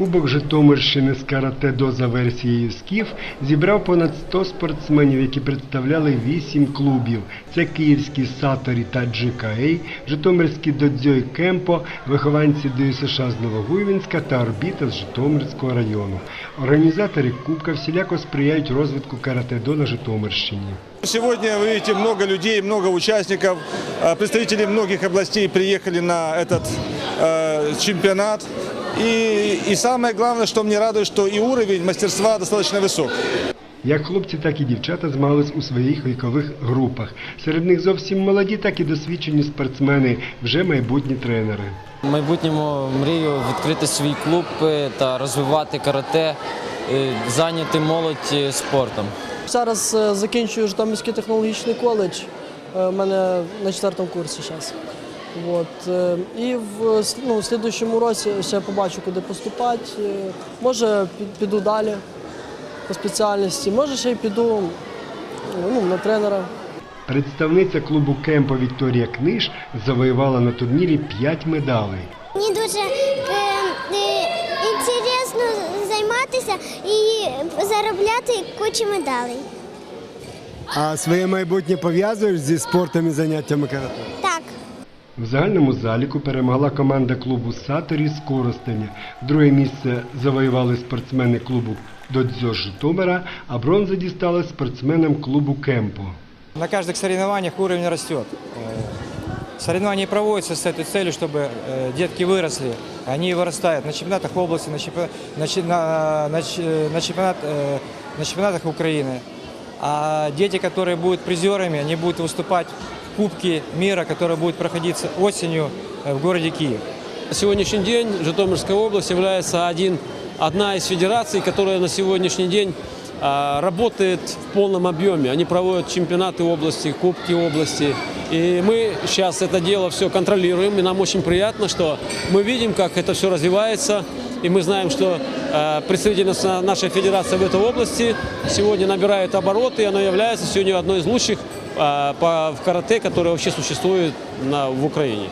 Кубок Житомирщини з карате-до за версією СКІФ зібрав понад 100 спортсменів, які представляли 8 клубів. Це київські Саторі та GKA, Житомирські Додзьо і Кемпо, вихованці ДЮСШ з Новогуйвінська та Орбіта з Житомирського району. Організатори Кубка всіляко сприяють розвитку карате-до на Житомирщині. Сегодня вы видите много людей, много участников. Э, Представители многих областей приехали на этот э, чемпионат. И, и самое главное, что мне радует, что и уровень мастерства достаточно высок. Як хлопці, так і дівчата змагались у своїх вікових групах. Серед них зовсім молоді, так і досвідчені спортсмени, вже майбутні тренери. В майбутньому мрію відкрити свій клуб е, та розвивати карате, е, зайняти молодь е, спортом. Зараз закінчую Житомирський технологічний коледж. У мене на четвертому курсі зараз. От. е, І в ну, в слідуючому році ще побачу, куди поступати. Е, Може, піду далі по спеціальності, може ще й піду ну, на тренера. Представниця клубу Кемпо Вікторія Книж завоювала на турнірі 5 медалей. Мені дуже е, е, займатися і заробляти кучу медалей. А своє майбутнє пов'язуєш зі спортом і заняттями карате? Так, В загальному заліку перемогла команда клубу Саторі з Коростеня. Друге місце завоювали спортсмени клубу Додзьо з Житомира, а бронза дістала спортсменам клубу Кемпо. На каждых соревнованиях уровень растет. Э, Соревнования проводятся с этой целью, чтобы э, детки выросли. Они вырастают на чемпионатах области, на, чемпионат, на, чи- на- на ч- на чемпионат, э, на чемпионатах Украины. А дети, которые будут призерами, они будут выступать в Кубке мира, который будет проходиться осенью э, в городе Киев. На сегодняшний день Житомирская область является один, одна из федераций, которая на сегодняшний день работает в полном объеме. Они проводят чемпионаты области, кубки области. И мы сейчас это дело все контролируем. И нам очень приятно, что мы видим, как это все развивается. И мы знаем, что э, представительность на- нашей федерации в этой области сегодня набирает обороты. И оно является сегодня одной из лучших по, в карате, которое вообще существует в Украине.